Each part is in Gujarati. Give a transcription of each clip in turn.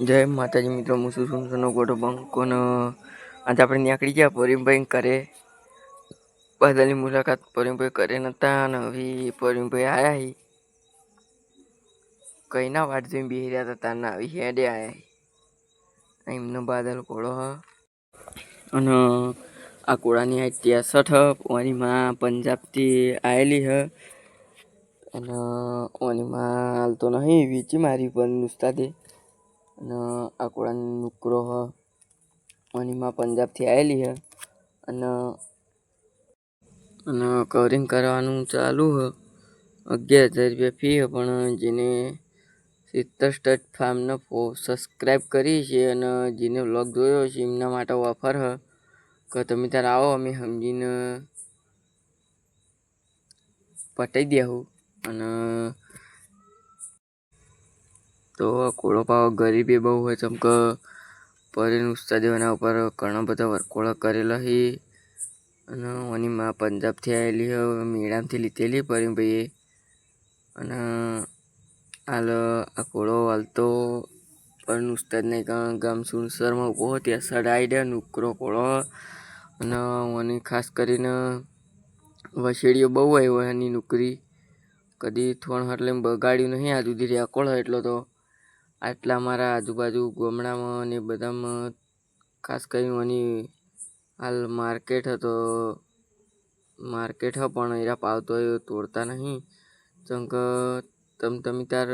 જય માતાજી મિત્રો, હું છું સુનસનો ગોટો બંકોનો આજે આપણે નીકળી ગયા પરીમભાઈ કરે બધાની મુલાકાત પરીમભાઈ કરે નતા અને હવે પરીમભાઈ આવ્યા હી. કઈ ના વાટ જોઈને બેસી રહ્યા હતા તારના આવી હેડે આવ્યા એમનો બાદલ કોળો હ. અને આ કોળાની આ ત્રેસઠ ઓની માં પંજાબથી આવેલી હ. અને ઓની માં હાલ તો નહીં, વીચી મારી પણ ઉસ્તાદે. અને આ કોળાનો નુકરો હ પંજાબથી આવેલી હ. અને અને કવરિંગ કરવાનું ચાલુ હ. અગિયાર હજાર રૂપિયા ફી હ, પણ જેને સિત્તેર સ્ટટ ફાર્મનો સબસ્ક્રાઈબ કરી છે અને જેને વ્લોગ જોયો છે, એમના માટે ઓફર હ. કે તમે ત્યારે આવો, અમે સમજીને પટાઈ દેવું અને તો કોળો પાવો ગરીબી બહુ હોય ચમ કે પરીન ઉસ્તા દેવાના ઉપર ઘણા બધા વર્કોળા કરેલા હી. અને ઓની માં પંજાબથી આવેલી હવે મેળામથી લીધેલી પરીન ભાઈએ. અને હાલ આ કોળો હાલતો પરીન ઉસ્તાદ કારણ ગામ સુનસરમાં ઊભો ત્યાં સડ દે નુકરો કોળો. અને ઓની ખાસ કરીને વસેડીઓ બહુ આવ્યો એની નોકરી. કદી થોણ હટલે બગાડ્યું નહીં, આ સુધી રેકોર્ડ એટલો તો. આટલા મારા આજુબાજુ ગામડામાં અને બધામાં, ખાસ કરીને ઓની હાલ માર્કેટ હતો, માર્કેટ હ પણ એરા પાવતો હોય તોડતા નહીં. ચમ તમ તમે તાર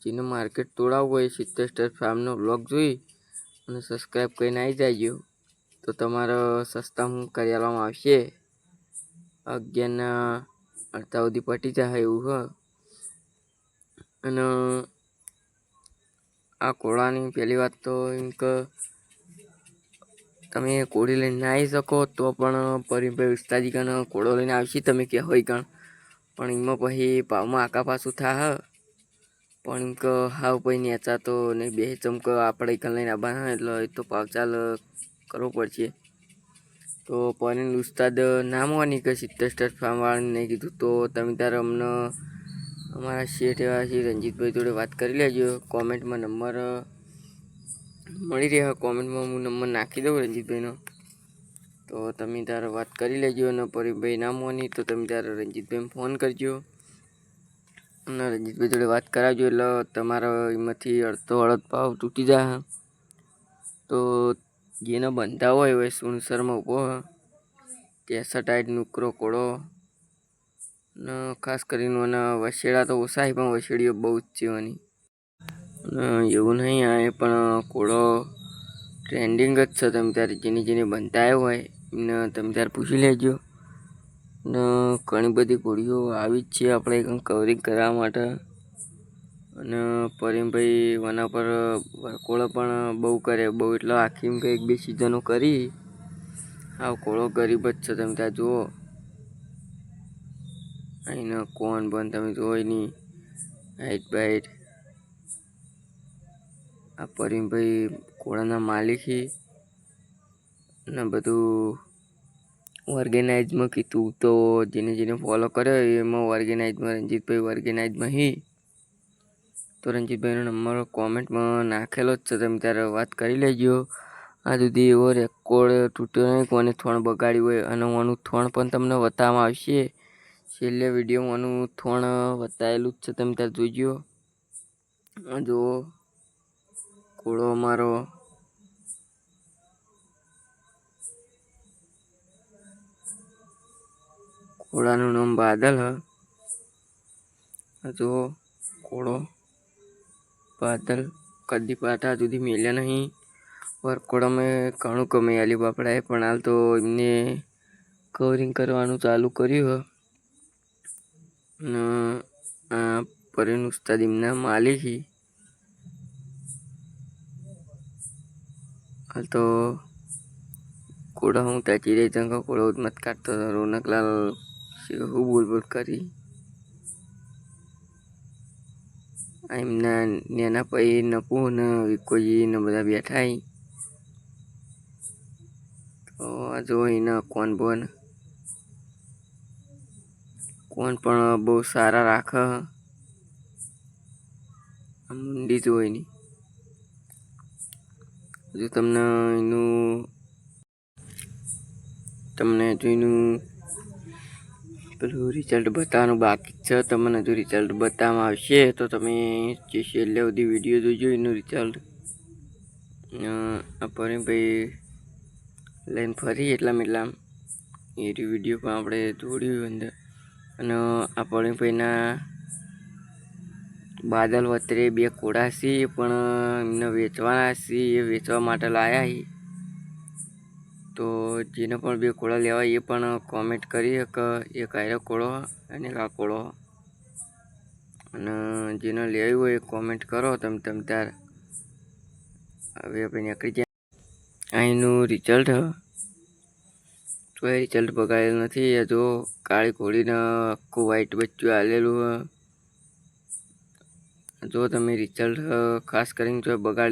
જેને માર્કેટ તોડાવવું હોય સિત્તેસ્ટર ફાર્મનો બ્લોગ જોઈ અને સબસ્ક્રાઈબ કરીને આવી જાયજો તો તમારો સસ્તા હું કરી આપવામાં આવશે. અગિયારના અડધા સુધી પટી જાય એવું હ. અને આ કોળાની પહેલી વાત તો એમ તમે કોળી લઈને ના આવી શકો, તો પણ પરિભાઈ ઉસ્તાદી કણ કોળો લઈને આવશી તમે કે હોય કણ પણ એમાં પછી ભાવમાં આકા પાછું થા પણ એમ કે હાવ પછી નેચા તો નહીં બે ચમક આપણે કણ લઈને આવવાના એટલે એ તો ભાવ ચાલ કરવો પડશે. તો પરીન ઉસ્તાદ નામ હોવાની કે સિત્તેર સ્ટેટ ફાર્મવાળાને કીધું, તો તમે ત્યારે અમને અમારા શેઠ એવા છે, રંજીતભાઈ જોડે વાત કરી લેજો. કોમેન્ટમાં નંબર મળી રહ્યા કોમેન્ટમાં હું નંબર નાખી દઉં રંજીતભાઈનો. તો તમે તારે વાત કરી લેજો અને પરીભાઈ ના મોની, તો તમે તારે રંજીતભાઈને ફોન કરજો. અને રંજીતભાઈ જોડે વાત કરાવજો, એટલે તમારા એમાંથી અડધો અડધ ભાવ તૂટી જાય તો જેને બંધા હોય હવે સુનસરમાં ઊભો કેસર આઈટ નુકરો કોળો. ને ખાસ કરીને અને વસેડા તો ઓછા પણ વસેડીઓ બહુ જ છે એની. એવું નહીં, આ પણ કોળો ટ્રેન્ડિંગ જ છે. તમે ત્યારે જેની જેને બનતા હોય એમને તમે ત્યારે પૂછી લેજો. ને ઘણી બધી કોળીઓ આવી જ છે આપણે કવરિંગ કરવા માટે. અને પરીમભાઈ વના પર કોળો પણ બહુ કરે, બહુ એટલે આખી કંઈક બે સિઝનો કરી. હા કોળો ગરીબ જ છે. તમે ત્યાં જુઓ. અહીંનો કોણ પણ તમે જોઈ નહીં હાઈટ બાઈટ. આ પરિમભાઈ કોળાના માલિક ને બધું ઓર્ગેનાઇઝમાં કીધું તો જેને જેને ફોલો કર્યો એમાં ઓર્ગેનાઇઝમાં રંજીતભાઈ ઓર્ગેનાઇઝમાં હી. તો રણજીતભાઈનો નંબર કોમેન્ટમાં નાખેલો જ છે, તમે ત્યારે વાત કરી લેજો. આ સુધી એવો રેકોર્ડ તૂટ્યો નહીં કોને થોણ બગાડ્યું હોય અને ઓનું થોણ પણ તમને બતાવવામાં આવશે. છેલ્લે વિડીયોમાં આનું થોણ બતાવેલું જ છે, તમે ત્યારે જોઈજો જુઓ. કોળો અમારો. કોળાનું નામ બાદલ, હ. જુઓ કોળો બાદલ કદી પાટા સુધી મેલ્યા નહીં. વરકોળામાં ઘણું કમાઈ આલી બાપડાએ, પણ હાલ તો એમને કવરિંગ કરવાનું ચાલુ કર્યું આ પરીન ઉસ્તાદ એમના માલિક હાલ તો કોડા હું તાચી રહી જંગો કોડો મત કાઢતો રોનકલાલ હું બોલ બોલ કરી એમના નેના પૈ નપુ ને વિકોજી ને બધા બેઠા તો આ જો એના કોણ બોન કોણ પણ બહુ સારા રાખે. મુંડી જોઈની હજુ તમને એનું તમને હજુ એનું પેલું રિઝલ્ટ બતાવવાનું બાકી છે. તમને હજુ રિઝલ્ટ બતાવવામાં આવશે તો તમે જે છેલ્લે સુધી વીડિયો જોજો એનું રિઝલ્ટ આ ભાઈ લઈને ફરી એટલામાં એટલા એ વીડિયો પણ આપણે જોડ્યું અંદર. અને આ ભાઈના બાદલ વત્રે બે કોડા છે એ પણ એમને વેચવાના છે, એ વેચવા માટે લાયા તો જેને પણ બે કોળા લેવા એ પણ કોમેન્ટ કરી કે એક આયરો કોળો અને આ કોળો અને જેને લેવી હોય એ કોમેન્ટ કરો તમે, તમ તાર. હવે આપણે નીકળી જાય. અહીંનું રિઝલ્ટ તો એ રિઝલ્ટ બગાડેલું નથી. એ જો કાળી ઘોડીને આખું વ્હાઈટ બચ્ચું આવેલું જો તમે રિઝલ્ટ ખાસ કરીને જો બગાડે